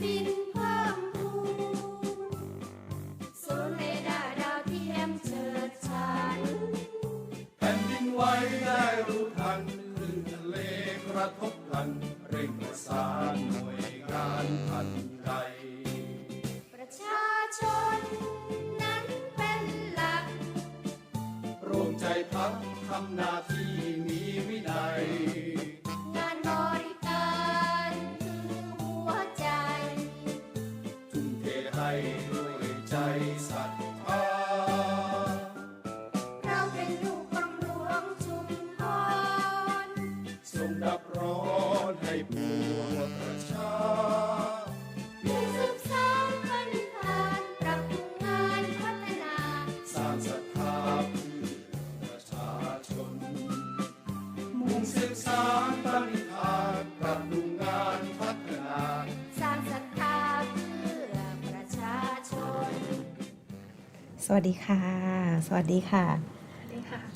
า สืบสารปณิธานปรับปรุงงานพัฒนา สร้างศรัทธาเพื่อประชาชน สวัสดีค่ะ สวัสดีค่ะ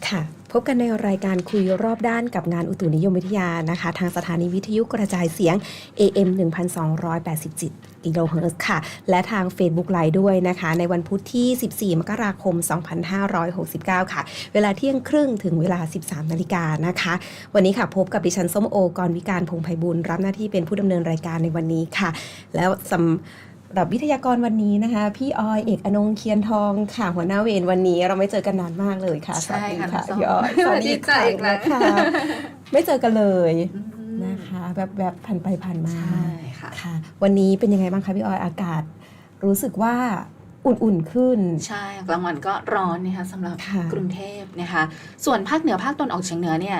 ค่ะ พบกันในรายการคุยรอบด้านกับงานอุตุนิยมวิทยานะคะ ทางสถานีวิทยุกระจายเสียง AM 1287 กิโลเฮิรตซ์ค่ะ และทาง Facebook Live ด้วยนะคะ ในวันพุธที่ 14 มกราคม 2569 ค่ะ เวลาเที่ยงครึ่งถึงเวลา 13 นาฬิกานะคะ วันนี้ค่ะพบกับดิฉันส้มโอกรวิการพงษ์ไพบุญรับหน้าที่เป็นผู้ดำเนินรายการในวันนี้ค่ะ แล้วสำหรับวิทยากรวันนี้นะคะ พี่ออยเอกอนงค์เคียนทองค่ะหัวหน้าเวรวันนี้เราไม่เจอกันนานมากเลยค่ะใช่ค่ะสวัสดีน้องส้มพี่ออยสวัสดีจ้ะอีกแล้วค่ะ ไม่เจอกันเลยอืม นะคะแบบแบบผ่านไปผ่านมาใช่ค่ะค่ะ วันนี้เป็นยังไงบ้างคะพี่ออยอากาศ รู้สึกว่าอุ่นๆขึ้น ใช่กลางวันก็ร้อนนะคะสำหรับค่ะกรุงเทพนะคะ ส่วนภาคเหนือภาคตะวันออกเฉียงเหนือเนี่ย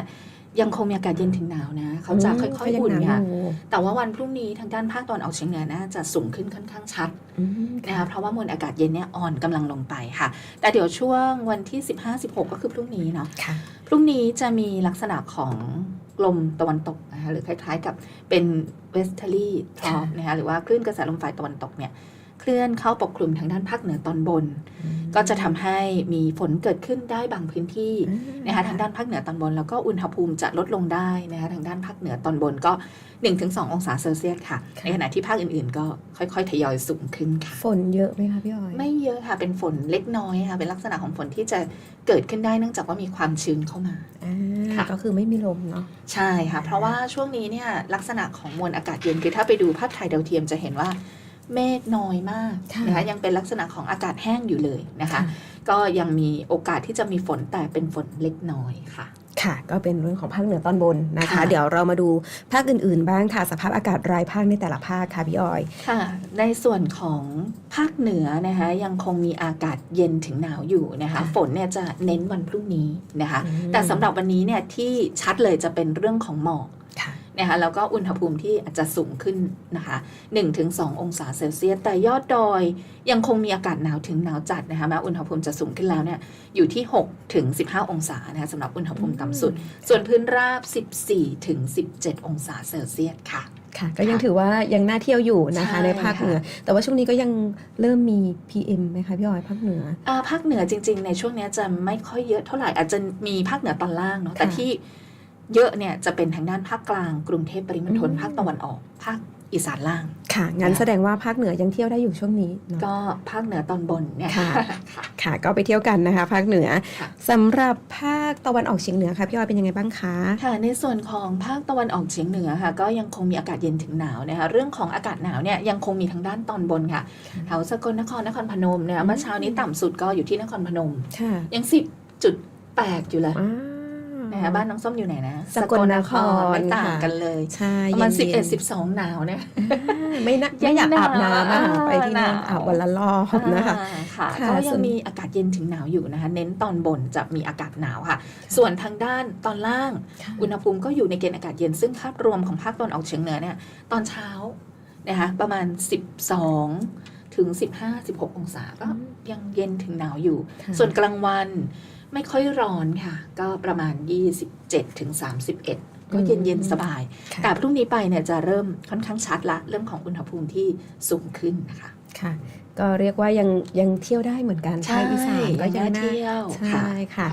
ยังคงมีอากาศเย็นถึงหนาวนะเขาจะค่อยๆ อุ่นก็ยังหค่ะวอยู่แต่ว่าวันพรุ่งนี้ทางด้านภาคตะวันออกเฉียงเหนือนะจะสูงขึ้นค่อนข้างชัดอืมนะคะเพราะว่ามวลอากาศเย็นเนี่ยอ่อนกำลังลงไปค่ะ แต่เดี๋ยวช่วงวันที่ 15-16 ก็คือพรุ่งนี้เนาะค่ะ พรุ่งนี้จะมีลักษณะของ ลมตะวันตกนะคะหรือคล้ายๆกับเป็นเวสเทอรี่ทรอนะคะหรือว่าคลื่นกระแสลมฝ่ายตะวันตกเนี่ย เคลื่อนเข้าปกคลุมทางด้านภาคเหนือตอนบน ก็จะทำให้มีฝนเกิดขึ้นได้บางพื้นที่นะคะทางด้านภาคเหนือตอนบน แล้วก็อุณหภูมิจะลดลงได้นะคะทางด้านภาคเหนือตอนบนก็ 1-2 องศาเซลเซียสค่ะค่ะ ในขณะที่ภาคอื่นๆ ก็ค่อยๆ ทยอยสูงขึ้นค่ะ ฝนเยอะไหมคะพี่ออย ไม่เยอะค่ะเป็นฝนเล็กน้อยค่ะเป็นลักษณะของฝนที่จะเกิดขึ้นได้เนื่องจากว่ามีความชื้นเข้ามาอ่าค่ะก็คือไม่มีลมเนาะใช่ค่ะ เพราะว่าช่วงนี้เนี่ยลักษณะของมวลอากาศเย็นคือถ้าไปดูภาพถ่ายดาวเทียมจะเห็นว่า เมฆน้อยมากค่ะนะคะยังเป็นลักษณะของอากาศแห้งอยู่เลยนะคะ ก็ยังมีโอกาสที่จะมีฝนแต่เป็นฝนเล็กน้อยค่ะค่ะก็เป็นเรื่องของภาคเหนือตอนบนนะคะค่ะเดี๋ยวเรามาดูภาคอื่นๆ บ้างค่ะสภาพอากาศรายภาคในแต่ละภาคค่ะพี่ออยค่ะ ในส่วนของภาคเหนือนะคะยังคงมีอากาศเย็นถึงหนาวอยู่นะคะค่ะฝนเนี่ยจะเน้นวันพรุ่งนี้นะคะอืมแต่สำหรับวันนี้เนี่ยที่ชัดเลยจะเป็นเรื่องของหมอกค่ะ นะคะแล้วก็อุณหภูมิที่อาจจะสูงขึ้นนะคะ1-2 องศาเซลเซียส แต่ยอดดอยยังคงมีอากาศหนาวถึงหนาวจัดนะคะแม้อุณหภูมิจะสูงขึ้นแล้วเนี่ยอยู่ที่6ถึง15 องศานะคะสำหรับอุณหภูมิต่ำสุด ส่วนพื้นราบ 14ถึง17 องศาเซลเซียสค่ะค่ะก็ยังถือว่ายังน่าเที่ยวอยู่นะคะใช่ในภาคค่ะเหนือ แต่ว่าช่วงนี้ก็ยังเริ่มมี PM ไหมคะพี่ออยภาคเหนืออ่าภาคเหนือจริง ๆ ในช่วงเนี้ยจะไม่ค่อยเยอะเท่าไหร่อาจจะมีภาคเหนือตอนล่างเนาะแต่ค่ะที่ เยอะเนี่ยจะเป็นทางด้านภาคกลาง กรุงเทพปริมณฑลอืมภาคตะวันออก ภาคอีสานล่าง ค่ะ งั้นค่ะแสดงว่าภาคเหนือยังเที่ยวได้อยู่ช่วงนี้เนาะก็ภาคเหนือตอนบนเนี่ยค่ะค่ะ ค่ะ ก็ไปเที่ยวกันนะคะ ภาคเหนือค่ะสำหรับภาคตะวันออกเฉียงเหนือค่ะพี่ออยเป็นยังไงบ้างคะ ค่ะ ในส่วนของภาคตะวันออกเฉียงเหนือค่ะ ก็ยังคงมีอากาศเย็นถึงหนาวนะคะ เรื่องของอากาศหนาวเนี่ยยังคงมีทางด้านตอนบนค่ะ แถวสกลนครนครพนมเนี่ยเมื่อเช้านี้ต่ำสุดก็อยู่ที่นครพนมค่ะยังสิบจุดแปดอยู่เลยอ่า นะคะบ้านน้องส้มอยู่ไหนนะสกลนครไม่ต่างค่ะกันเลยใช่ประมาณย็นๆสิบเอ็ดสิบสองหนาวเนี่ยไม่นะไม่อยากอาบน้ำอะค่ะไปที่นั่นหนาวอาบวันละรอบนะคะอ่าค่ะค่ะก็ส่ยัวงนมีอากาศเย็นถึงหนาวอยู่นะคะ เน้นตอนบนจะมีอากาศหนาวค่ะ ส่วนทางด้านตอนล่าง อุณหภูมิก็อยู่ในเกณฑ์อากาศเย็นซึ่งภาพรวมของภาคตะวันออกเฉียงเหนือเนี่ยตอนเช้านะคะประมาณ 12 ถึง 15 16 องศาก็ยังเย็นถึงหนาวอยู่ค่ะส่วนกลางวัน ไม่ค่อยร้อนค่ะ ก็ประมาณ 27ถึง31 ก็เย็นเย็นๆสบายค่ะแต่พรุ่งนี้ไปเนี่ยจะเริ่มค่อนข้างชัดละ เรื่องของอุณหภูมิที่สูงขึ้นนะคะค่ะก็เรียกว่ายังยังเที่ยวได้เหมือนกันภาคอีสานก็ยังน่าน่าเที่ยวใช่ค่ะ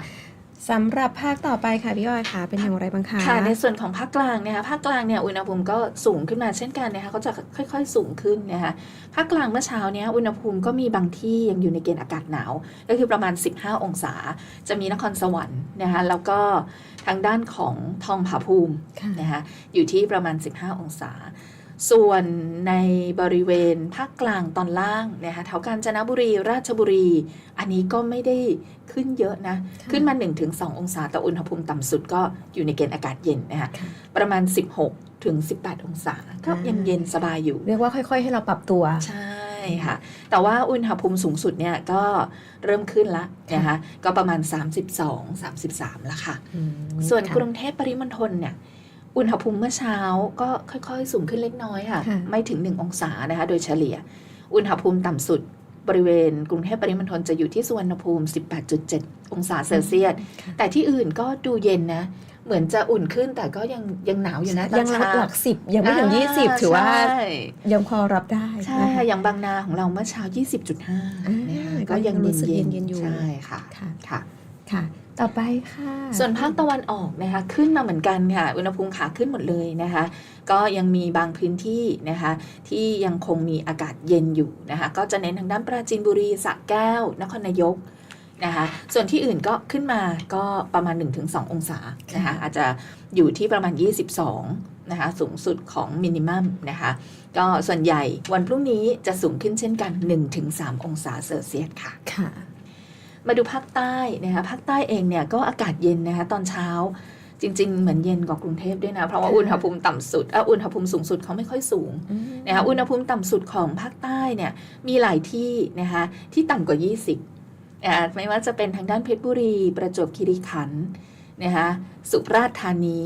สำหรับภาคต่อไปค่ะพี่อ้อยค่ะเป็นอย่างไรบ้างคะค่ะในส่วนของภาคกลางเนี่ยค่ะภาคกลางเนี่ยอุณหภูมิก็สูงขึ้นมาเช่นกันนะคะเขาจะค่อย ๆ สูงขึ้นนะคะภาคกลางเมื่อเช้าเนี้ยอุณหภูมิก็มีบางที่ยังอยู่ในเกณฑ์อากาศหนาว ก็คือประมาณ 15 องศา จะมีนครสวรรค์นะคะแล้วก็ทางด้านของทองผาภูมิค่ะนะคะอยู่ที่ประมาณ 15 องศา ส่วนในบริเวณภาคกลางตอนล่างนะคะแถวกาญจนบุรีราชบุรี อันนี้ก็ไม่ได้ขึ้นเยอะนะค่ะขึ้นมา 1-2 องศาแต่อุณหภูมิต่ำสุดก็อยู่ในเกณฑ์อากาศเย็นนะคะค่ะประมาณ 16 ถึง 18 องศาก็ยังเย็นสบายอยู่ เรียกว่าค่อยๆ ให้เราปรับตัว ใช่ค่ะ แต่ว่าอุณหภูมิสูงสุดเนี่ยก็เริ่มขึ้นละนะคะก็ประมาณ 32 33 แล้วค่ะอืมส่วนค่ะกรุงเทพปริมณฑลเนี่ย อุณหภูมิเมื่อเช้าก็ค่อยๆ สูงขึ้นเล็กน้อยค่ะค่ะ ไม่ถึง 1 องศานะคะ โดยเฉลี่ย อุณหภูมิต่ำสุดบริเวณกรุงเทพปริมณฑลจะอยู่ที่สุวรรณภูมิ 18.7 องศาเซลเซียสค่ะแต่ที่อื่นก็ดูเย็นนะ เหมือนจะอุ่นขึ้นแต่ก็ยังยังหนาวอยู่นะตอยังนหลัเช้ากหลักสิบยังไม่ถึงยี่สิบถือว่าใช่ยังพอรับได้ ใช่นะค่ะคะอย่างบางนาของเราเมื่อเช้า 20.5นะคะก็ก็ยัยังงรู้สึกเย็นเย็นๆอยู่ ใช่ค่ะ ค่ะ ค่ะค่ะ ต่อไปค่ะ ส่วนภาคตะวันออกนะคะขึ้นมาเหมือนกันค่ะ อุณหภูมิขาขึ้นหมดเลยนะคะ ก็ยังมีบางพื้นที่นะคะ ที่ยังคงมีอากาศเย็นอยู่นะคะ ก็จะเน้นทางด้านปราจีนบุรีสระแก้ว นครนายกนะคะส่วนที่อื่นก็ขึ้นมาก็ประมาณ 1-2 องศานะคะอาจจะอยู่ที่ประมาณ 22นะคะสูงสุดของมินิมัมนะคะก็ส่วนใหญ่วันพรุ่งนี้จะสูงขึ้นเช่นกัน 1-3 องศาเซลเซียสค่ะค่ะ มาดูภาคใต้นะคะภาคใต้เองเนี่ยก็อากาศเย็นนะคะตอนเช้าจริง ๆ เหมือนเย็นกว่ากรุงเทพด้วยนะ เพราะว่าค่ะอุณหภูมิต่ำสุดเอ่ออุณหภูมิสูงสุดเขาไม่ค่อยสูงนะคะอุณหภูมิต่ำสุดของภาคใต้เนี่ยมีหลายที่นะคะที่ต่ำกว่า 20นะคะไม่ว่าจะเป็นทางด้านเพชรบุรี ประจวบคีรีขันธ์นะคะสุราษฎร์ธานี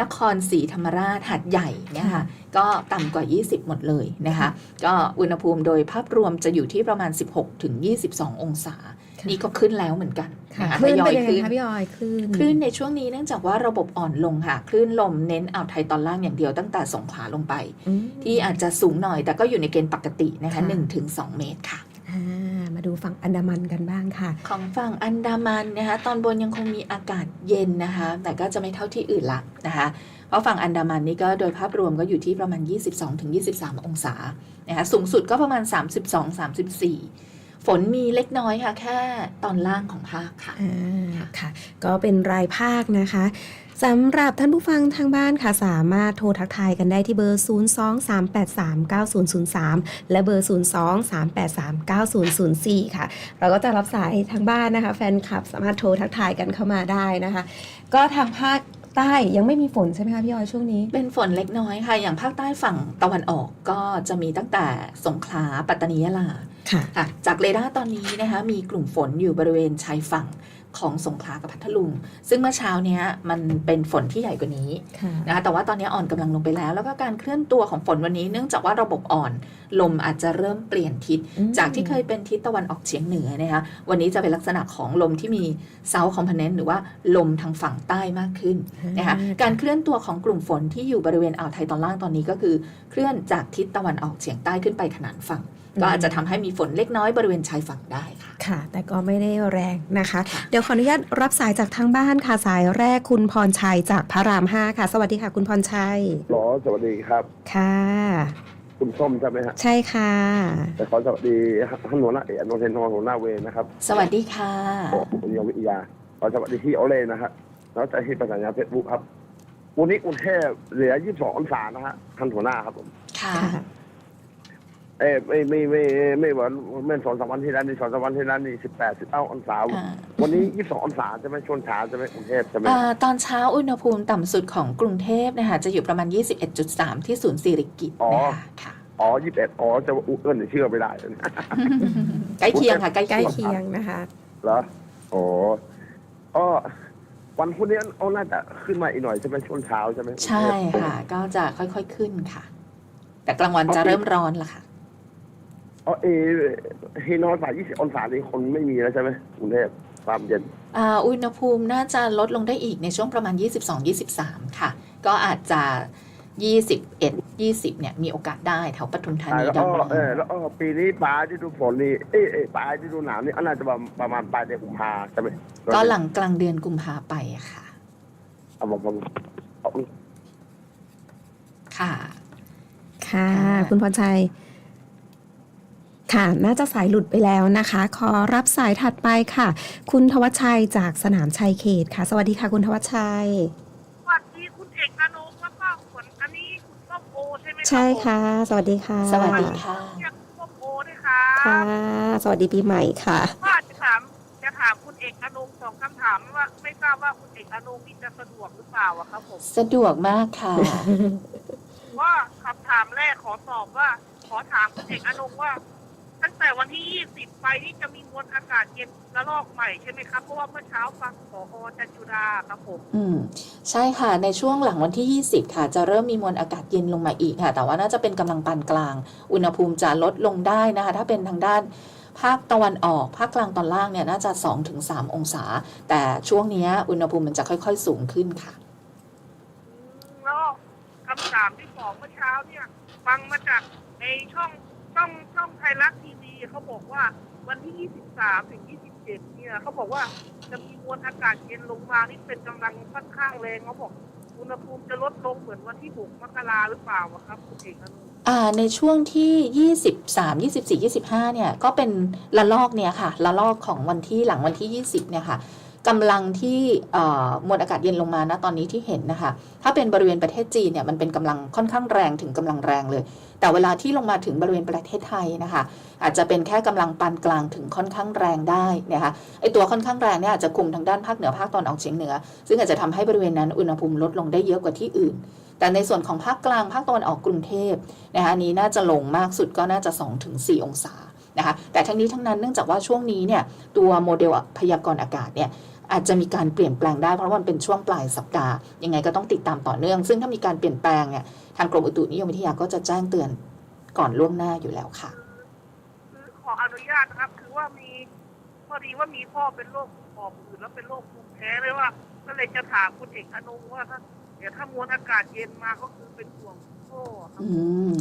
นครศรีธรรมราชหาดใหญ่เนี่ยค่ะก็ต่ำกว่า 20 หมดเลยนะคะก็อุณหภูมิโดยภาพรวมจะอยู่ที่ประมาณ 16 ถึง 22 องศาค่ะนี่ก็ขึ้นแล้วเหมือนกันค่ะนะคะคลื่นทยอเป็นยยังไงขึ้นคะพี่ออยคลื่นคลื่นในช่วงนี้เนื่องจากว่าระบบอ่อนลงค่ะคลื่นลมเน้นอ่าวไทยตอนล่างอย่างเดียวตั้งแต่สงขลาลงไปอืมที่อาจจะสูงหน่อยแต่ก็อยู่ในเกณฑ์ปกตินะคะค่ะ1-2 เมตรค่ะอ่า มาดูฝั่งอันดามันกันบ้างค่ะ ของฝั่งอันดามันนะคะตอนบนยังคงมีอากาศเย็นนะคะ แต่ก็จะไม่เท่าที่อื่นละนะคะเพราะฝั่งอันดามันนี่ก็โดยภาพรวมก็อยู่ที่ประมาณ 22-23 องศานะคะสูงสุดก็ประมาณ 32-34ฝนมีเล็กน้อยค่ะ แค่ตอนล่างของภาคค่ะอ่าค่ะ ก็เป็นรายภาคนะคะ สำหรับท่านผู้ฟังทางบ้านค่ะสามารถโทรทักทายกันได้ที่เบอร์ 023839003 และเบอร์ 023839004 ค่ะ เราก็จะรับสายทางบ้านนะคะ แฟนคลับสามารถโทรทักทายกันเข้ามาได้นะคะ ก็ทางภาคใต้ยังไม่มีฝนใช่ไหมคะพี่ออยช่วงนี้ เป็นฝนเล็กน้อยค่ะ อย่างภาคใต้ฝั่งตะวันออกก็จะมีตั้งแต่สงขลาปัตตานียะลาค่ะค่ะจากเรดาร์ตอนนี้นะคะมีกลุ่มฝนอยู่บริเวณชายฝั่งของสงขลากับพัทลุง ซึ่งเมื่อเช้าเนี้ยมันเป็นฝนที่ใหญ่กว่านี้ค่ะนะคะแต่ว่าตอนนี้อ่อนกำลังลงไปแล้ว แล้วก็การเคลื่อนตัวของฝนวันนี้เนื่องจากว่าระบบอ่อน ลมอาจจะเริ่มเปลี่ยนทิศอืมจากที่เคยเป็นทิศตะวันออกเฉียงเหนือนะคะวันนี้จะเป็นลักษณะของลมที่มี South Component หรือว่าลมทางฝั่งใต้มากขึ้นนะคะการเคลื่อนตัวของกลุ่มฝนที่อยู่บริเวณอ่าวไทยตอนล่างตอนนี้ก็คือ เคลื่อนจากทิศตะวันออกเฉียงใต้ขึ้นไปขนานฝั่ง ก็อาจจะทำให้มีฝนเล็กน้อยบริเวณชายฝั่งได้ค่ะค่ะ แต่ก็ไม่ได้แรงนะคะค่ะเดี๋ยวขออนุญาตรับสายจากทางบ้านค่ะสายแรกคุณพรชัยจากพระรามห้าค่ะ สวัสดีค่ะ คุณพรชัยหรอสวัสดีครับ ค่ะ คุณส้มใช่ไหมฮะใช่ค่ะแต่ขอสวัสดีท่านหัวหน้าเอกอนนท์เทนทองหัวหน้าเวรนะครับ สวัสดีค่ะคุณยมวิทยาขอสวัสดีที่โอเล่นะฮะแล้วจะที่ประสานงานเฟซบุ๊กครับวันนี้กรุงเทพเหลือ 22 องศานะฮะท่านหัวหน้าครับผม ค่ะค่ะ เอ้ยไม่ไม่ไม่ไม่เหมือนเมื่อสองสามวันที่แล้วนี่สองสามวันที่แล้วนี่18 19องศาอ่า วันนี้22องศาใช่ไหมช่วงเช้าใช่ไหมกรุงเทพใช่ไหม อ่าตอนเช้าอุณหภูมิต่ำสุดของกรุงเทพนะคะจะอยู่ประมาณ 21.3 ที่ศูนย์สิริกิติ์นะคะค่ะ อ๋อ21อ๋อจะว่าอุ้เอิ้นเชื่อไม่ได้เลยนะ ใกล้เคียงค่ะใกล้ใกล้เคียง เคียงนะคะ เหรอโอ้อ๋อวันพรุ่งนี้เอาน่าจะขึ้นมาอีกหน่อยใช่ไหมช่วงเช้าใช่ไหม ใช่ค่ะ ก็จะค่อยๆขึ้นค่ะ แต่กลางวันจะเริ่มร้อนละค่ะ อ๋อเอเฮนอนสาย20 องศานี่คนไม่มีแล้วใช่ไหมกรุงเทพความเย็นอ่าอุณหภูมิน่าจะลดลงได้อีกในช่วงประมาณ 22-23 ค่ะ ก็อาจจะ 21 20 เนี่ย มีโอกาสได้แถวปทุมธาอ่านีแล้วดอก็นเมืองเออแล้วก็ปีนี้ปลายฤดูฝนนี่เอ้ยเอ้ยปลายฤดูหนาวนี่น่าจะประมาณประมาณปลายเดือนกุมภาใช่ไหมก็หลังกลางเดือนกุมภาไปอะค่ะ เอาผมผมเอา ค่ะ ค่ะ ค่ะ คุณพรชัย ค่ะ น่าจะสายหลุดไปแล้วนะคะ ขอรับสายถัดไปค่ะ คุณทวัชชัยจากสนามชัยเขตค่ะ สวัสดีค่ะ คุณทวัชชัย สวัสดีคุณเอกอนุแล้วก็ขนอันนี้คุณส้มโอใช่ไหมรับใช่ค่ะ สวัสดีค่ะสวัสดีค่ะ ผมเรียกส้มโอด้วยค่ะค่ะ สวัสดีปีใหม่ค่ะ ว่าจะถามจะถามคุณเอกอนุสองคำถามว่าไม่ทราบว่าคุณเอกอนุมีจะสะดวกหรือเปล่าอะครับผมสะดวกมากค่ะ ว่าคำถามแรกขอตอบว่า ขอถามคุณเอกอนุว่า ตั้งแต่วันที่ 20 ไปนี่จะมีมวลอากาศเย็นระลอกใหม่ใช่ไหมครับ เพราะว่าเมื่อเช้าฟังผอจันจุดาครับผม อืม ใช่ค่ะ ในช่วงหลังวันที่ 20 ค่ะ จะเริ่มมีมวลอากาศเย็นลงมาอีกค่ะ แต่ว่าน่าจะเป็นกำลังปานกลาง อุณหภูมิจะลดลงได้นะคะ ถ้าเป็นทางด้านภาคตะวันออก ภาคกลางตอนล่างเนี่ยน่าจะ 2-3 องศา แต่ช่วงเนี้ยอุณหภูมิมันจะค่อย ๆ สูงขึ้นค่ะแล้วคำถามที่สองเมื่อเช้าเนี่ย ฟังมาจากในช่องช่องช่องไทยรัฐทีวี เขาบอกว่าวันที่ 23 ถึง 27 เนี่ยเขาบอกว่าจะมีมวลอากาศเย็นลงมานี่เป็นกำลังค่อนข้างแรงเขาบอกอุณหภูมิจะลดลงเหมือนวันที่ 6 มกราหรือเปล่าอะครับคุณเอกอนุอ่าในช่วงที่ 23 24 25 เนี่ย ก็เป็นละลอกเนี่ยค่ะ ละลอกของวันที่หลังวันที่ 20 เนี่ยค่ะ กำลังที่มวลอากาศเย็นลงมานะตอนนี้ที่เห็นนะคะ ถ้าเป็นบริเวณประเทศจีนเนี่ยมันเป็นกำลังค่อนข้างแรงถึงกำลังแรงเลย แต่เวลาที่ลงมาถึงบริเวณประเทศไทยนะคะ อาจจะเป็นแค่กำลังปานกลางถึงค่อนข้างแรงได้นะคะไอตัวค่อนข้างแรงเนี่ยอาจจะคุมทางด้านภาคเหนือภาคตอนออกเฉียงเหนือ ซึ่งอาจจะทำให้บริเวณนั้นอุณหภูมิลดลงได้เยอะกว่าที่อื่น แต่ในส่วนของภาคกลางภาคตะวันออกกรุงเทพนะคะอันนี้น่าจะลงมากสุดก็น่าจะ 2-4 องศานะคะแต่ทั้งนี้ทั้งนั้นเนื่องจากว่าช่วงนี้เนี่ยตัวโมเดลพยากรณ์อากาศเนี่ย อาจจะมีการเปลี่ยนแปลงได้เพราะว่ามันเป็นช่วงปลายสัปดาห์ยังไงก็ต้องติดตามต่อเนื่อง ซึ่งถ้ามีการเปลี่ยนแปลงเนี่ยทางกรมอุตุนิยมวิทยาก็จะแจ้งเตือนก่อนล่วงหน้าอยู่แล้วค่ะคือขออนุญาตนะครับ คือว่ามีพอดีว่ามีพ่อเป็นโรคหอบหืดแล้วเป็นโรคภูมิแพ้เลยว่าก็เลยจะถามคุณเอกอนุว่าถ้าเดี๋ยวถ้ามวลอากาศเย็นมาก็คือเป็นห่วงพ่อครับอืม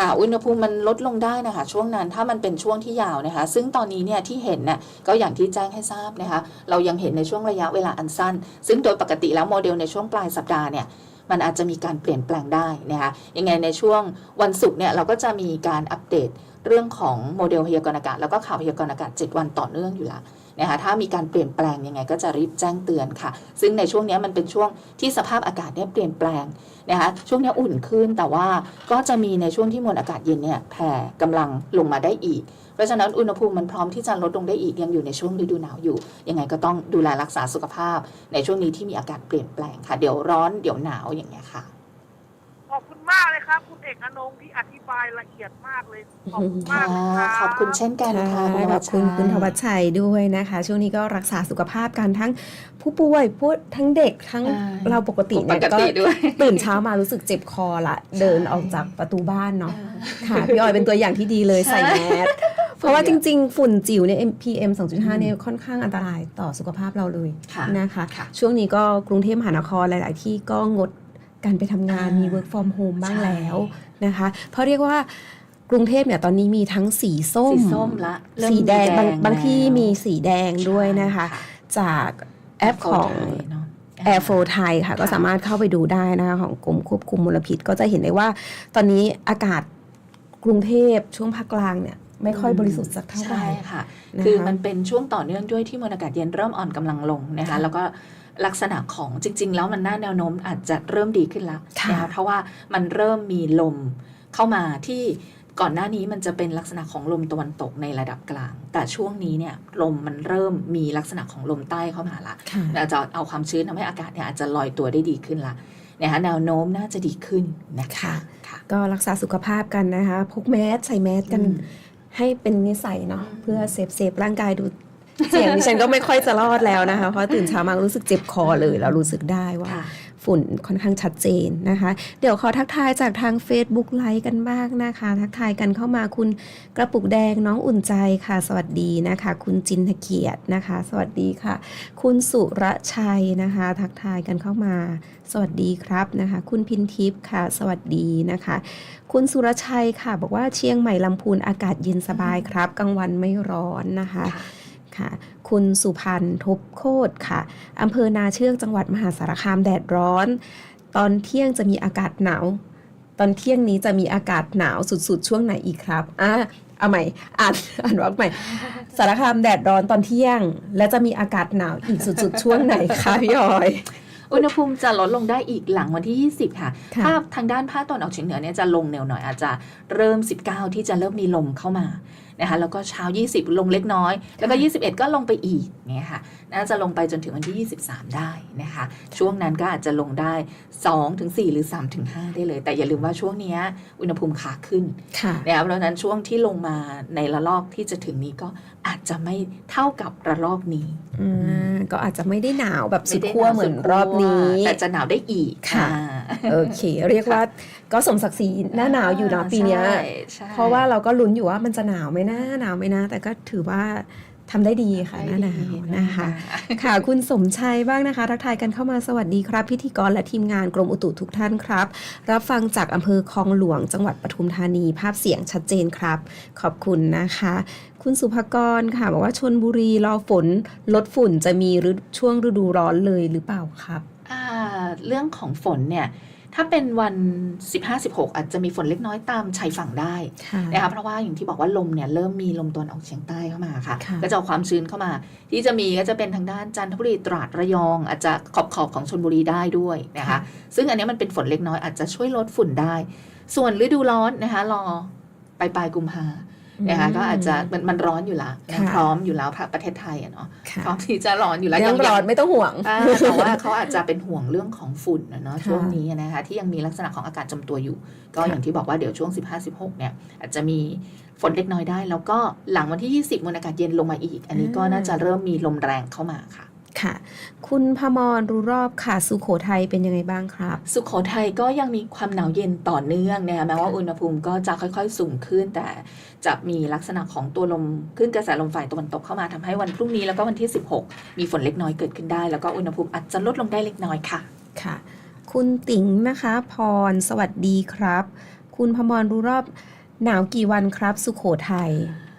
ค่ะอุณหภูมิมันลดลงได้นะคะ ช่วงนั้นถ้ามันเป็นช่วงที่ยาวนะคะ ซึ่งตอนนี้เนี่ยที่เห็นน่ะก็อย่างที่แจ้งให้ทราบนะคะ เรายังเห็นในช่วงระยะเวลาอันสั้น ซึ่งโดยปกติแล้วโมเดลในช่วงปลายสัปดาห์เนี่ยมันอาจจะมีการเปลี่ยนแปลงได้นะคะยังไงในช่วงวันศุกร์เนี่ยเราก็จะมีการอัปเดตเรื่องของโมเดลพยากรณ์อากาศแล้วก็ข่าวพยากรณ์อากาศ 7 วันต่อเนื่องอยู่แล้ว นะคะถ้ามีการเปลี่ยนแปลงยังไงก็จะรีบแจ้งเตือนค่ะ ซึ่งในช่วงนี้มันเป็นช่วงที่สภาพอากาศเนี่ยเปลี่ยนแปลงนะคะช่วงนี้อุ่นขึ้นแต่ว่าก็จะมีในช่วงที่มวลอากาศเย็นเนี่ยแผ่กำลังลงมาได้อีก เพราะฉะนั้นอุณหภูมิมันพร้อมที่จะลดลงได้อีกยังอยู่ในช่วงฤดูหนาวอยู่ ยังไงก็ต้องดูแลรักษาสุขภาพ ในช่วงนี้ที่มีอากาศเปลี่ยนแปลงค่ะ เดี๋ยวร้อนเดี๋ยวหนาวอย่างเงี้ยค่ะ มากเลยครับ คุณเอกอนงที่อธิบายละเอียดมากเลย ขอบคุณมากเลยครับขอบคุณเช่นกันค่ะค่ะคุณขอบคุณวัชชัยคุณทวัชชัยด้วยนะคะ ช่วงนี้ก็รักษาสุขภาพกันทั้งผู้ป่วยผู้ทั้งเด็กทั้งใช่เราปกติปเนี่ยกก็ติด้วยตื่นเช้ามารู้สึกเจ็บคอละเดินออกจากประตูบ้านเนาะค่ะพี่ออยเป็นตัวอย่างที่ดีเลยใส่แมสเพราะว่าจริง ๆ ฝุ่นจิ๋วเนี่ย PM 2.5 เนี่ยค่อนข้างอันตรายต่อสุขภาพเราเลยค่ะนะคะค่ะช่วงนี้ก็กรุงเทพมหานครหลาย ๆ ที่ก็งด การไปทำงานอ่ามีมี work from home บ้างใช่แล้วนะคะเพราะเรียกว่ากรุงเทพเนี่ยตอนนี้มีทั้งสีส้มสีส้มละเริ่มสีแดงบางมีบางที่แล้วมีสีแดงด้วยนะคะ จากแอปของเนาะ Air 4ไทยค่ะ ก็สามารถเข้าไปดูได้นะคะ ของกรมควบคุมมลพิษก็จะเห็นได้ว่า ตอนนี้อากาศกรุงเทพช่วงภาคกลางเนี่ยไม่ค่อยบริสุทธิ์สักเท่าไหร่ใช่ค่ะนะคะคือมันเป็นช่วงต่อเนื่องด้วยที่มวลอากาศเย็นเริ่มอ่อนกำลังลงนะคะค่ะแล้วก็ ลักษณะของจริง ๆ แล้วมันน่าแนวโน้มอาจจะเริ่มดีขึ้นแล้วค่ะนะคะเพราะว่ามันเริ่มมีลมเข้ามาที่ก่อนหน้านี้มันจะเป็นลักษณะของลมตะวันตกในระดับกลาง แต่ช่วงนี้เนี่ยลมมันเริ่มมีลักษณะของลมใต้เข้ามาละค่ะอาจจะเอาความชื้นทำให้อากาศเนี่ยอาจจะลอยตัวได้ดีขึ้นละนะคะแนวโน้มน่าจะดีขึ้นนะคะค่ะค่ะก็รักษาสุขภาพกันนะคะพกแมสใส่แมสกันอืมให้เป็นนิสัยเนาะอืมเพื่อเซฟเซฟร่างกายดู เสียงดิฉันก็ไม่ค่อยจะรอดแล้วนะคะ เพราะตื่นเช้ามารู้สึกเจ็บคอเลย เรารู้สึกได้ว่าค่ะฝุ่นค่อนข้างชัดเจนนะคะ เดี๋ยวขอทักทายจากทาง Facebook ไลฟ์กันบ้างนะคะ ทักทายกันเข้ามาคุณกระปุกแดงน้องอุ่นใจค่ะ สวัสดีนะคะ คุณจินทเกียรตินะคะ สวัสดีค่ะ คุณสุรชัยนะคะ ทักทายกันเข้ามา สวัสดีครับนะคะ คุณพินทิพย์ค่ะ สวัสดีนะคะ คุณสุรชัยค่ะ บอกว่าเชียงใหม่ลำพูนอากาศเย็นสบายครับกลางวันไม่ร้อนนะคะค่ะ คุณสุพันธ์ทบโคตรค่ะอำเภอนาเชือกจังหวัดมหาสารคามแดดร้อน ตอนเที่ยงจะมีอากาศหนาว ตอนเที่ยงนี้จะมีอากาศหนาวสุดๆ ช่วงไหนอีกครับอะเอาใหม่อ่านอ่านว่าใหม่ สารคามแดดร้อนตอนเที่ยง และจะมีอากาศหนาวอีกสุดๆ ช่วงไหนคะพี่ออยอุณหภูมิจะลดลงได้อีกหลังวันที่ 20 ค่ะค่ะถ้าทางด้านภาคตะวันออกเฉียงเหนือเนี่ยจะลงแนวหน่อยอาจจะเริ่ม 19 ที่จะเริ่มมีลมเข้ามา นะคะแล้วก็เช้า 20 ลงเล็กน้อย แล้วก็ 21 ก็ลงไปอีกเนี่ยค่ะน่าจะลงไปจนถึงวันที่ 23 ได้นะคะช่วงนั้นก็อาจจะลงได้ 2 ถึง 4 หรือ 3 ถึง 5 ได้เลย แต่อย่าลืมว่าช่วงเนี้ยอุณหภูมิขาขึ้นค่ะนะครับเพราะฉะนั้นช่วงที่ลงมาในระลอกที่จะถึงนี้ก็อาจจะไม่เท่ากับระลอกนี้อืมก็อาจจะไม่ได้หนาวแบบสุดไไขั้วเหมือนสุดรอบนี้ แต่จะหนาวได้อีกค่ะอ่า โอเค เรียกว่าก็สมศักดิ์ศรีหน้าหนาวอยู่นะปีเนี้ยใช่ใช่เพราะว่าเราก็ลุ้นอยู่ว่ามันจะหนาวไหมนะหนาวไหมนะ แต่ก็ถือว่าทำได้ดีค่ะหน้าหนาวนะคะ ค่ะคุณสมชัยบ้างนะคะ ทักทายกันเข้ามาสวัสดีครับ พิธีกรและทีมงานกรมอุตุทุกท่านครับ รับฟังจากอำเภอคลองหลวงจังหวัดปทุมธานี ภาพเสียงชัดเจนครับ ขอบคุณนะคะ คุณสุภกรค่ะ บอกว่าชนบุรีรอฝนลดฝุ่นจะมีฤดูช่วงฤดูร้อนเลยหรือเปล่าครับอ่า เรื่องของฝนเนี่ยถ้าเป็นวัน 15-16 อาจจะมีฝนเล็กน้อยตามชายฝั่งได้ค่ะนะคะเพราะว่าอย่างที่บอกว่าลมเนี่ยเริ่มมีลมตะวันออกเฉียงใต้เข้ามาค่ะค่ะ ก็จะเอาความชื้นเข้ามา ที่จะมีก็จะเป็นทางด้านจันทบุรีตราดระยอง อาจจะขอบขอบๆของชนบุรีได้ด้วยนะคะซึ่งอันเนี้ยมันเป็นฝนเล็กน้อยอาจจะช่วยลดฝุ่นได้ ส่วนฤดูร้อนนะคะรอปลายปลายๆกุมภา นะคะก็อาจจะมันมันร้อนอยู่แล้วค่ะพร้อมอยู่แล้วประเทศไทยอะเนาะค่ะพร้อมที่จะร้อนอยู่แล้วเรื่องยังร้อนไม่ต้องห่วงอ่าแต่ว่าเขาอาจจะเป็นห่วงเรื่องของฝุ่นนะเนาะค่ะช่วงนี้นะคะที่ยังมีลักษณะของอากาศจำตัวอยู่ ก็ค่ะอย่างที่บอกว่าเดี๋ยวช่วง 15-16 เนี่ยอาจจะมีฝนเล็กน้อยได้ แล้วก็หลังวันที่ 20มวลอากาศเย็นลงมาอีก อันนี้ก็น่าจะเริ่มมีลมแรงเข้ามาค่ะ ค่ะ คุณพมรรู้รอบค่ะ สุโขทัยเป็นยังไงบ้างครับ สุขโขทัยก็ยังมีความหนาวเย็นต่อเนื่องนะคะแม้ว่าอุณหภูมิก็จะค่อยๆสูงขึ้น แต่จะมีลักษณะของตัวลมขึ้นกระแสลมฝ่ายตะวันตกเข้ามาทำให้วันพรุ่งนี้แล้วก็วันที่ 16 มีฝนเล็กน้อยเกิดขึ้นได้ แล้วก็อุณหภูมิอาจจะลดลงได้เล็กน้อยค่ะค่ะ คุณติ๋งนะคะ พรสวัสดีครับ คุณพมรรู้รอบหนาวกี่วันครับ สุโขทัยอ่า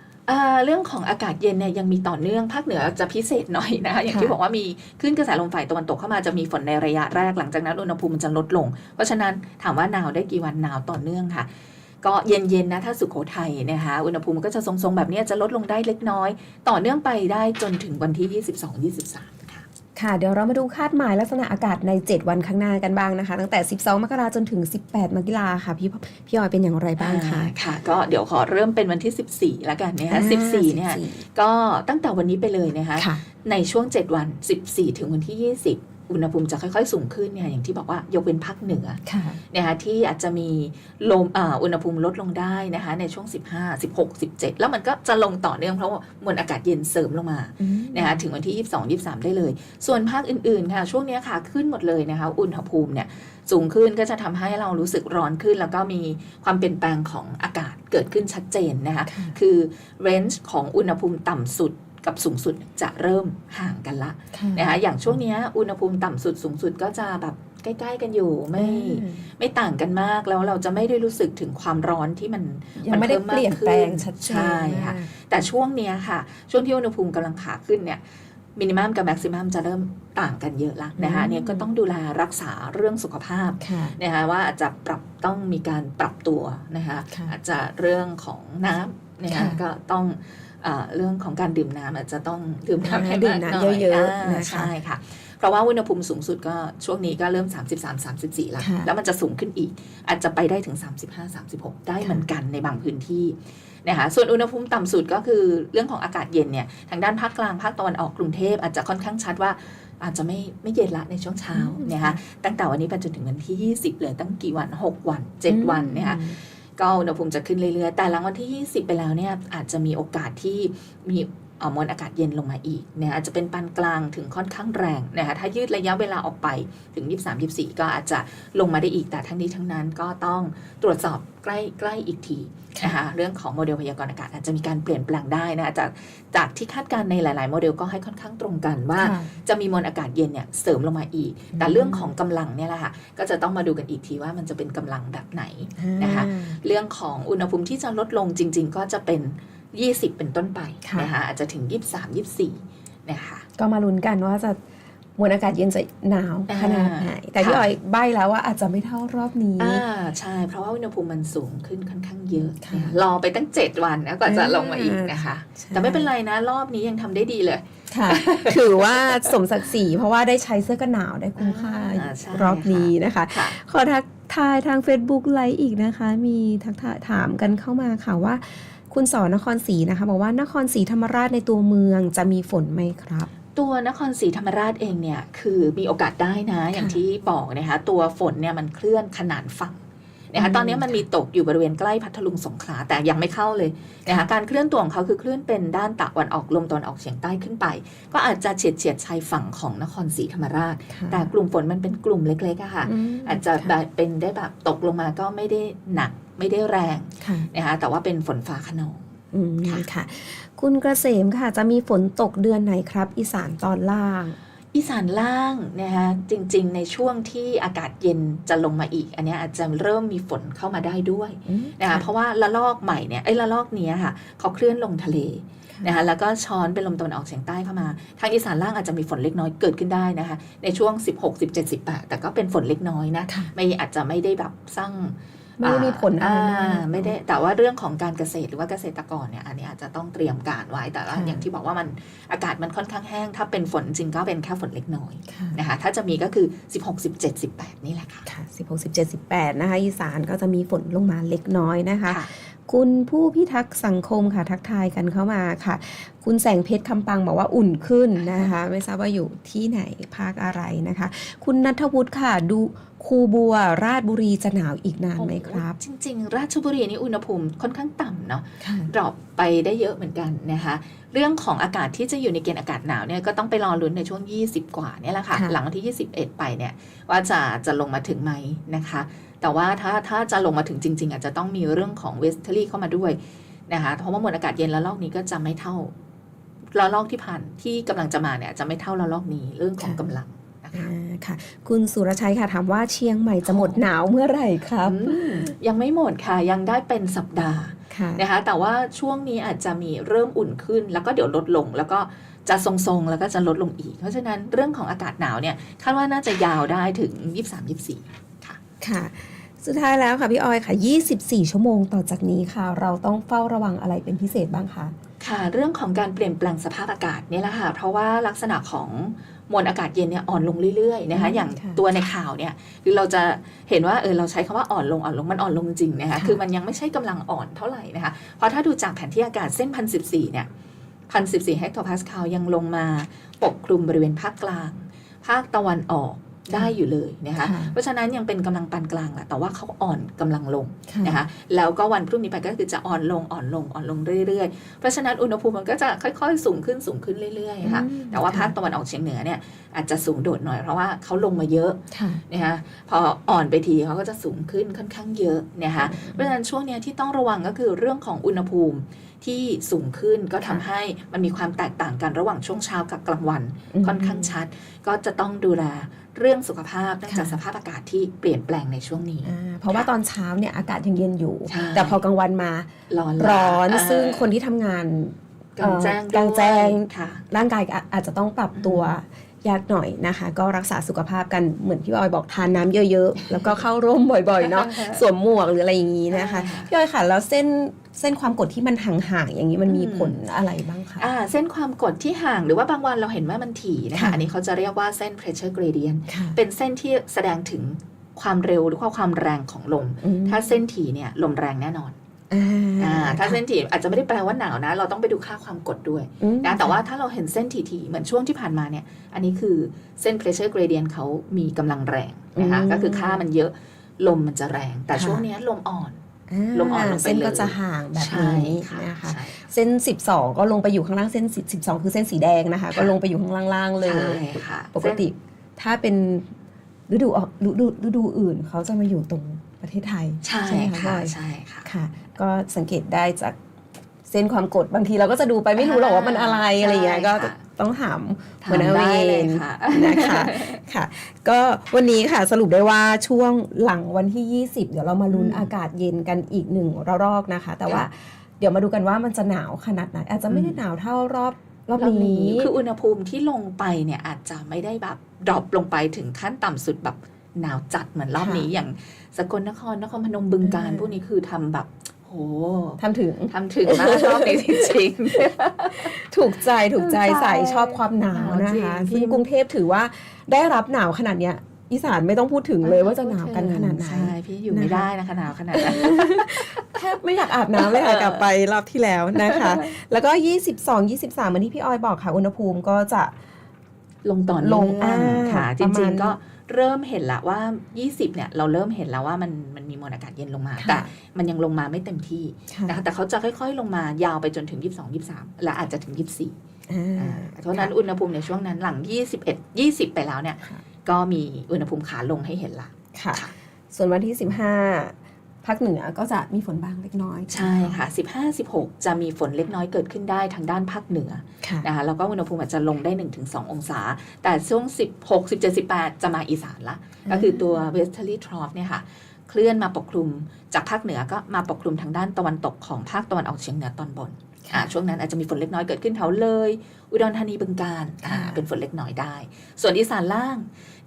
เรื่องของอากาศเย็นเนี่ยยังมีต่อเนื่องภาคเหนือจะพิเศษหน่อยนะคะอย่างที่ค่ะบอกว่ามีคลื่นกระแสลมฝ่ายตะวันตกเข้ามาจะมีฝนในระยะแรกหลังจากนั้นอุณหภูมิมันจะลดลง เพราะฉะนั้นถามว่าหนาวได้กี่วันหนาวต่อเนื่องค่ะ ก็เย็นๆนะถ้าสุโขทัยนะคะอุณหภูมิมันก็จะทรงๆแบบนี้จะลดลงได้เล็กน้อย ต่อเนื่องไปได้จนถึงวันที่ 22-23 ค่ะค่ะเดี๋ยวเรามาดูคาดหมายลักษณะอากาศใน 7 วันข้างหน้ากันบ้างนะคะ ตั้งแต่ 12 มกราจนถึง 18 มกราค่ะ พี่พี่ออยเป็นอย่างไรบ้างคะอ่าค่ะ ก็เดี๋ยวขอเริ่มเป็นวันที่ 14 แล้วกันนะคะ14 เนี่ยก็ตั้งแต่วันนี้ไปเลยนะคะค่ะในช่วง 7 วัน 14 ถึงวันที่ 20 อุณหภูมิจะค่อย ๆ สูงขึ้นเนี่ยอย่างที่บอกว่ายกเว้นภาคเหนือค่ะนะคะที่อาจจะมีลมอ่าอุณหภูมิลดลงได้นะคะในช่วง 15 16 17 แล้วมันก็จะลงต่อเนื่องเพราะว่ามวลอากาศเย็นเสริมลงมานะคะถึงวันที่ 22 23 ได้เลย ส่วนภาคอื่นๆค่ะช่วงเนี้ยค่ะขึ้นหมดเลยนะคะอุณหภูมิเนี่ยสูงขึ้นก็จะทำให้เรารู้สึกร้อนขึ้น แล้วก็มีความเปลี่ยนแปลงของอากาศเกิดขึ้นชัดเจนนะคะค่ะคือเรนจ์ของอุณหภูมิต่ำสุด กับสูงสุดจะเริ่มห่างกันละนะคะอย่างช่วงเนี้ยอุณหภูมิต่ำสุดสูงสุดก็จะแบบใกล้ๆกันอยู่ไม่ไม่ต่างกันมากแล้วเราจะไม่ได้รู้สึกถึงความร้อนที่มันยังไม่ได้เปลี่ยนแปลงชัดเจนใช่ค่ะแต่ช่วงเนี้ยค่ะ ช่วงที่อุณหภูมิกำลังขาขึ้นเนี่ยมินิมัมกับแม็กซิมัมจะเริ่มต่างกันเยอะละนะคะอืมเนี่ยก็ต้องดูแลรักษาเรื่องสุขภาพค่ะนะคะว่าอาจจะปรับต้องมีการปรับตัวนะคะค่ะอาจจะเรื่องของน้ำนะคะค่ะก็ต้อง เอ่อเรื่องของการดื่มน้ำอาจจะต้องดื่มน้ำให้ดื่มามกน้ำหน่อยเยอะๆานะคะใช่ค่ะ เพราะว่าอุณหภูมิสูงสุดก็ช่วงนี้ก็เริ่ม 33 34 แล้วค่ะแล้วมันจะสูงขึ้นอีก อาจจะไปได้ถึง 35 36 ได้เหมือนกันในบางพื้นที่นะคะส่วนอุณหภูมิต่ำสุดก็คือเรื่องของอากาศเย็นเนี่ยทางด้านภาคกลางภาคตะวันออกกรุงเทพอาจจะค่อนข้างชัดว่าอาจจะไม่ไม่เย็นละในช่วงเช้าอืมนะคะตั้งแต่วันนี้ไปจนถึงวันที่ 20 เลยตั้งกี่วัน 6 วัน 7 วันนะคะ ก็อุณหภูมิจะขึ้นเรื่อยๆ แต่หลังวันที่ 20 ไปแล้วเนี่ยอาจจะมีโอกาสที่มี มวลอากาศเย็นลงมาอีกเนี่ยอาจจะเป็นปานกลางถึงค่อนข้างแรงนะคะถ้ายืดระยะเวลาออกไปถึง 23 24 ก็อาจจะลงมาได้อีกแต่ทั้งนี้ทั้งนั้นก็ต้องตรวจสอบใกล้ใกล้อีกทีนะคะเรื่องของโมเดลพยากรณ์อากาศอาจจะมีการเปลี่ยนแปลงได้นะจากจากที่คาดการณ์ในหลาย ๆ โมเดลก็ให้ค่อนข้างตรงกันว่าค่ะจะมีมวลอากาศเย็นเนี่ยเสริมลงมาอีก แต่เรื่องของกำลังเนี่ยแหละค่ะก็จะต้องมาดูกันอีกทีว่ามันจะเป็นกำลังแบบไหนนะคะเรื่องของอุณหภูมิที่จะลดลงจริง ๆ ก็จะเป็น 20 เป็นต้นไปค่ะนะคะอาจจะถึง 23 24นะคะก็มาลุ้นกันว่าจะมวลอากาศเย็นจะหนาวขนาดไหน แต่พี่ค่ะออยใบแล้วว่าอาจจะไม่เท่ารอบนี้อ่าใช่ เพราะว่าอุณหภูมิมันสูงขึ้นค่อนข้างเยอะค่ะนะคะรอไปตั้ง 7 วันนะกว่าจะลงมาอีกนะคะใช่แต่ไม่เป็นไรนะ รอบนี้ยังทำได้ดีเลย ค่ะ ถือว่าสมศักดิ์ศรีเพราะว่าได้ใช้เสื้อกันหนาวได้คุ้มค่าอ่าใช่รอบนี้นะคะค่ะขอทักทายทาง Facebook ไลฟ์อีกนะคะ มีทักทายถามกันเข้ามาค่ะว่า คุณสอนนครศรีนะคะบอกว่านครศรีธรรมราชในตัวเมืองจะมีฝนไหมครับ ตัวนครศรีธรรมราชเองเนี่ยคือมีโอกาสได้นะอย่างที่บอกนะคะตัวฝนเนี่ยมันเคลื่อนขนานฝั่งนะคะอืมตอนนี้มันมีตกอยู่บริเวณใกล้พัทลุงสงขลาแต่ยังไม่เข้าเลยนะคะการเคลื่อนตัวของเขาคือเคลื่อนเป็นด้านตะวันออกลมตะวันออกเฉียงใต้ขึ้นไป ก็อาจจะเฉียดเฉียดๆชายฝั่งของนครศรีธรรมราชค่ะแต่กลุ่มฝนมันเป็นกลุ่มเล็กๆอะค่ะมอาจจะแบบเป็นได้แบบตกลงมาก็ไม่ได้หนัก ไม่ได้แรงค่ะนะคะแต่ว่าเป็นฝนฟ้าขนองอืมค่ะค่ะ คุณเกษมค่ะ จะมีฝนตกเดือนไหนครับ อีสานตอนล่างอีสานล่างนะคะจริงๆ ในช่วงที่อากาศเย็นจะลงมาอีก อันเนี้ยอาจจะเริ่มมีฝนเข้ามาได้ด้วยนะคะเพราะว่าละลอกใหม่เนี่ยไอ้ยละลอกเนี้ยค่ะเขาเคลื่อนลงทะเลนะคะแล้วก็ช้อนเป็นลมตะวันออกเฉียงใต้เข้ามา ทางอีสานล่างอาจจะมีฝนเล็กน้อยเกิดขึ้นได้นะคะในช่วง 16 17 18แต่ก็เป็นฝนเล็กน้อยนะค่ะไม่อาจจะไม่ได้แบบสร้าง ไม่ได้มีผลอะไรอ่มากไม่ได้แต่ว่าเรื่องของการเกษตรหรือว่าเกษตรกรเนี่ยอันนี้อาจจะต้องเตรียมการไว้แต่ว่าค่ะอย่างที่บอกว่ามันอากาศมันค่อนข้างแห้ง ถ้าเป็นฝนจริงก็เป็นแค่ฝนเล็กน้อยค่ะนะคะถ้าจะมีก็คือ 16 17 18 นี่แหละค่ะค่ะ 16 17 18 นะคะอีสานก็จะมีฝนลงมาเล็กน้อยนะคะค่ะ คุณผู้พิทักษ์สังคมค่ะทักทายกันเข้ามาค่ะ คุณแสงเพชรคำปังบอกว่าอุ่นขึ้นนะคะ ไม่ทราบว่าอยู่ที่ไหนภาคอะไรนะคะ คุณนัทวุฒิค่ะดูคูบัวราชบุรีจะหนาวอีกนานไหมครับ จริง ๆ ราชบุรีนี่อุณหภูมิค่อนข้างต่ำเนาะค่ะดรอปไปได้เยอะเหมือนกันนะคะ เรื่องของอากาศที่จะอยู่ในเกณฑ์อากาศหนาวเนี่ยก็ต้องไปรอลุ้นในช่วง 20 กว่าเนี่ยแหละค่ะค่ะหลังวันที่ 21 ไปเนี่ยว่าจะจะลงมาถึงไหมนะคะ แต่ว่าถ้าถ้าจะลงมาถึงจริง ๆ อาจจะต้องมีเรื่องของเวสเทอรี่เข้ามาด้วยนะคะเพราะว่ามวลอากาศเย็นละลอกนี้ก็จะไม่เท่าละลอกที่ผ่านที่กำลังจะมาเนี่ยจะไม่เท่าละลอกนี้เรื่องของกำลังนะคะอ่าค่ะคุณสุรชัยค่ะถามว่าเชียงใหม่จะหมดหนาวเมื่อไหร่ครับอืมยังไม่หมดค่ะยังได้เป็นสัปดาห์ค่ะนะคะแต่ว่าช่วงนี้อาจจะมีเริ่มอุ่นขึ้น แล้วก็เดี๋ยวลดลง แล้วก็จะทรงๆ แล้วก็จะลดลงอีก เพราะฉะนั้นเรื่องของอากาศหนาวเนี่ยคาดว่าน่าจะยาวได้ถึง 23-24 ค่ะค่ะสุดท้ายแล้วค่ะพี่ออยค่ะ 24 ชั่วโมงต่อจากนี้ค่ะ เราต้องเฝ้าระวังอะไรเป็นพิเศษบ้างคะค่ะ เรื่องของการเปลี่ยนแปลงสภาพอากาศเนี่ยแหละค่ะ เพราะว่าลักษณะของมวลอากาศเย็นเนี่ยอ่อนลงเรื่อยๆนะคะอืมอย่างค่ะตัวในข่าวเนี่ยคือเราจะเห็นว่าเออเราใช้คำว่าอ่อนลงอ่อนลงมันอ่อนลงจริงนะคะค่ะคือมันยังไม่ใช่กำลังอ่อนเท่าไหร่นะคะ เพราะถ้าดูจากแผนที่อากาศเส้นพันสิบสี่เนี่ยพันสิบสี่เฮกโตพาสคาลยังลงมาปกคลุมบริเวณภาคกลาง ภาคตะวันออก ได้อยู่เลยนะคะค่ะเพราะฉะนั้นยังเป็นกำลังปานกลางแหละแต่ว่าเขาอ่อนกำลังลงค่ะนะคะแล้วก็วันพรุ่งนี้ไปก็คือจะอ่อนลงอ่อนลงอ่อนลงเรื่อยๆ เพราะฉะนั้นอุณหภูมิมันก็จะค่อยๆ สูงขึ้นสูงขึ้นเรื่อยๆค่ะอืมแต่ว่าค่ะภาคตะวันออกเฉียงเหนือเนี่ยอาจจะสูงโดดหน่อยเพราะว่าเขาลงมาเยอะค่ะนะคะพออ่อนไปทีเขาก็จะสูงขึ้นค่อนข้างเยอะนะคะเพราะฉะนั้นช่วงเนี้ยที่ต้องระวังก็คือเรื่องของอุณหภูมิที่สูงขึ้นก็ทำให้มันมีความแตกต่างกันระหว่างช่วงเช้ากับกลางวันอืมค่อนข้างชัด ก็จะต้องดูแล เรื่องสุขภาพเนื่องจากค่ะสภาพอากาศที่เปลี่ยนแปลงในช่วงนี้อ่าเพราะว่าตอนเช้าเนี่ยอากาศยังเย็นอยู่ใช่แต่พอกลางวันมาร้อนร้อนอ่าซึ่งคนที่ทำงานกลางแจ้งกลางแจ้งด้วยค่ะร่างกายก็อาจจะต้องปรับตัวยากหน่อยนะคะ ก็รักษาสุขภาพกันเหมือนที่พี่ออยบอกทานน้ำเยอะๆ แล้วก็เข้าร่มบ่อยๆเนาะสวมหมวกหรืออะไรอย่างนี้นะคะใช่ค่ะพี่ออยค่ะแล้วเส้น เส้นความกดที่มันห่างๆอย่างนี้มันมีอืมผลอะไรบ้างคะอ่าเส้นความกดที่ห่างหรือว่าบางวันเราเห็นว่ามันถี่นะคะค่ะอันนี้เขาจะเรียกว่าเส้น pressure gradient ค่ะเป็นเส้นที่แสดงถึงความเร็วหรือว่าความแรงของลมอืมถ้าเส้นถี่เนี่ยลมแรงแน่นอนอ่าอ่าถ้าเส้นถี่อาจจะไม่ได้แปลว่าหนาวนะ เราต้องไปดูค่าความกดด้วยอืมนะแต่ว่าถ้าเราเห็นเส้นถี่ๆเหมือนช่วงที่ผ่านมาเนี่ย อันนี้คือเส้น pressure gradient เขามีกำลังแรงนะคะอืมก็คือค่ามันเยอะลมมันจะแรง แต่ค่ะช่วงเนี้ยลมอ่อนอ่า ลมอ่อนลงไปเลยเส้นก็จะห่างแบบใช่นี้ค่ะนะคะใช่เส้น 12 ก็ลงไปอยู่ข้างล่างเส้น 12 คือเส้นสีแดงนะคะ ก็ลงไปอยู่ข้างล่างๆเลใช่ยค่ะปกติถ้าเป็นฤดูออกฤดูฤดูอื่นเขาจะมาอยู่ตรงประเทศไทย ใช่ไหมคะค่ะบอยใช่ค่ะค่ะ ก็สังเกตได้จากเส้นความกดบางทีเราก็จะดูไปไม่รู้หรอกว่ามันอะไรใช่อะไรอย่างเงี้ยก็ค่ะ ต้องถามถามหัวหน้าเวได้เลยรค่ะนะคะค่ะ ก็วันนี้ค่ะสรุปได้ว่าช่วงหลังวันที่ 20 เดี๋ยวเรามาลุ้นอืมอากาศเย็นกันอีกหนึ่งระลอกนะคะ แต่ว่าค่ะเดี๋ยวมาดูกันว่ามันจะหนาวขนาดไหนอาจจะไม่ได้อืมหนาวเท่ารอบรอบรอบนี้นี้คืออุณหภูมิที่ลงไปเนี่ยอาจจะไม่ได้แบบดรอปลงไปถึงขั้นต่ำสุดแบบหนาวจัดเหมือนรอบนี้อย่างสกลนครนครพนมบึงการอ่าพวกนี้คือทำแบบ โหทำถึงทำถึงมากรอบนี้จริงถูกใจถูกใจถูกใจใส่ชอบความหนาวหนาวนะจริงคะพี่ซึ่งกรุงเทพถือว่าได้รับหนาวขนาดเนี้ยอีสานไม่ต้องพูดถึงๆเลยว่าจะหนาวกันขนาดไหนใช่พี่อยู่ไม่นะคะได้นะคะหนาวขนาดนั้นแทบไม่อยากอาบน้ำเลยค่ะกลับไปรอบที่แล้วนะคะ แล้วก็ 22 23เหมือนที่พี่ออยบอกค่ะ อุณหภูมิก็จะลงต่อลเนื่งอ่าองค่ะจประมาริณงๆก็ เริ่มเห็นละว่า 20 เนี่ย เราเริ่มเห็นแล้วว่ามันมันมีมวลอากาศเย็นลงมาค่ะแต่มันยังลงมาไม่เต็มที่ค่ะนะคะแต่เขาจะค่อยๆ ลงมายาวไปจนถึง 22 23 และอาจจะถึง 24อ่าอ่าเพราะฉะนั้นอุณหภูมิในช่วงนั้นหลัง 21 20 ไปแล้วเนี่ยค่ะก็มีอุณหภูมิขาลงให้เห็นละค่ะค่ะส่วนวันที่ 15 ภาคเหนือก็จะมีฝนบ้างเล็กน้อย ใช่ค่ะ 15 16 จะมีฝนเล็กน้อยเกิดขึ้นได้ทางด้านภาคเหนือค่ะนะคะแล้วก็อุณหภูมิอาจจะลงได้ 1-2 องศา แต่ช่วง 16 17 18 จะมาอีสานละ ก็คือตัว westerly trough เนี่ยค่ะเคลื่อนมาปกคลุมจากภาคเหนือก็มาปกคลุมทางด้านตะวันตกของภาคตะวันออกเฉียงเหนือตอนบนอ่า ช่วงนั้นอาจจะมีฝนเล็กน้อยเกิดขึ้นแถวเลย อุดรธานีบึงกาฬอ่าค่ะเป็นฝนเล็กน้อยได้ ส่วนอีสานล่าง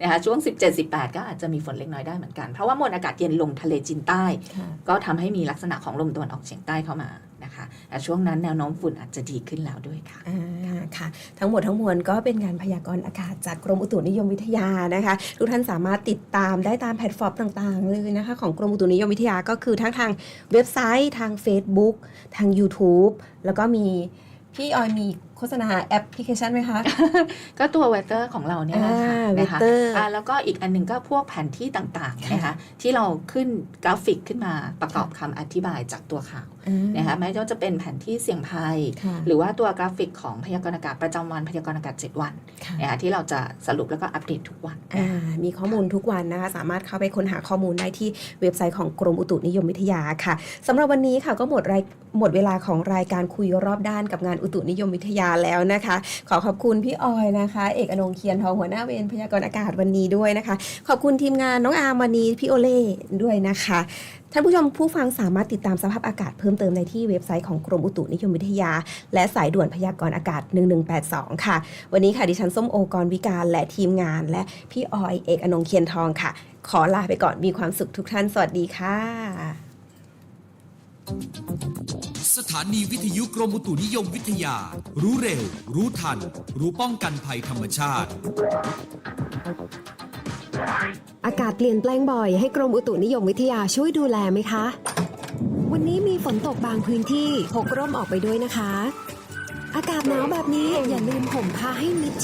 นะคะช่วง 17 18 ก็อาจจะมีฝนเล็กน้อยได้เหมือนกัน เพราะว่ามวลอากาศเย็นลงทะเลจีนใต้ค่ะก็ทำให้มีลักษณะของลมตะวันออกเฉียงใต้เข้ามา นะคะแต่ช่วงนั้นแนวโน้มฝุ่นอาจจะดีขึ้นแล้วด้วยค่ะอ่าค่ะ ทั้งหมดทั้งมวลก็เป็นการพยากรณ์อากาศจากกรมอุตุนิยมวิทยานะคะ ทุกท่านสามารถติดตามได้ตามแพลตฟอร์มต่างๆ เลยนะคะ ของกรมอุตุนิยมวิทยาก็คือทั้งทางเว็บไซต์ ทาง Facebook ทาง YouTube แล้วก็มีพี่ออยมีโฆษณาแอปพลิเคชันไหมคะ ก็ตัวเวเตอร์ของเราเนี่ยแหละค่ะอ่านะคะ Weather อ่าแล้วก็อีกอันหนึ่งก็พวกแผนที่ต่างๆค่ะนะคะที่เราขึ้นกราฟิกขึ้นมาประกอบคำอธิบายจากตัวข่าวอ่า นะคะแม้ว่าจะเป็นแผนที่เสี่ยงภัยค่ะหรือว่าตัวกราฟิกของพยากรณ์อากาศประจำวันพยากรณ์อากาศ 7 วันค่ะนะคะที่เราจะสรุปแล้วก็อัปเดตทุกวันอ่ามีข้อมูลทุกวันนะคะสามารถเข้าไปค้นหาข้อมูลได้ที่เว็บไซต์ของกรมอุตุนิยมวิทยาค่ะสำหรับวันนี้ค่ะก็หมดรายหมดเวลาของรายการคุยรอบด้านกับงานอุตุนิยมวิทยาแล้วนะคะ ขอขอบคุณพี่ออยนะคะ เอกอนงค์เคียนทองหัวหน้าเวรพยากรณ์อากาศวันนี้ด้วยนะคะ ขอบคุณทีมงานน้องอาร์มวันนี้พี่โอเล่ด้วยนะคะ ท่านผู้ชมผู้ฟังสามารถติดตามสภาพอากาศเพิ่มเติมในที่เว็บไซต์ของกรมอุตุนิยมวิทยา และสายด่วนพยากรณ์อากาศ 1182 ค่ะ วันนี้ค่ะดิฉันส้มโอกรวิการและทีมงาน และพี่ออยเอกอนงเคียนทองค่ะ ขอลาไปก่อนมีความสุขทุกท่าน สวัสดีค่ะ สถานีวิทยุกรมอุตุนิยมวิทยา รู้เร็ว รู้ทัน รู้ป้องกันภัยธรรมชาติ อากาศเปลี่ยนแปลงบ่อยให้กรมอุตุนิยมวิทยาช่วยดูแลไหมคะ วันนี้มีฝนตกบางพื้นที่พกร่มออกไปด้วยนะคะ อากาศหนาวแบบนี้อย่าลืมห่มผ้าให้มิดชิด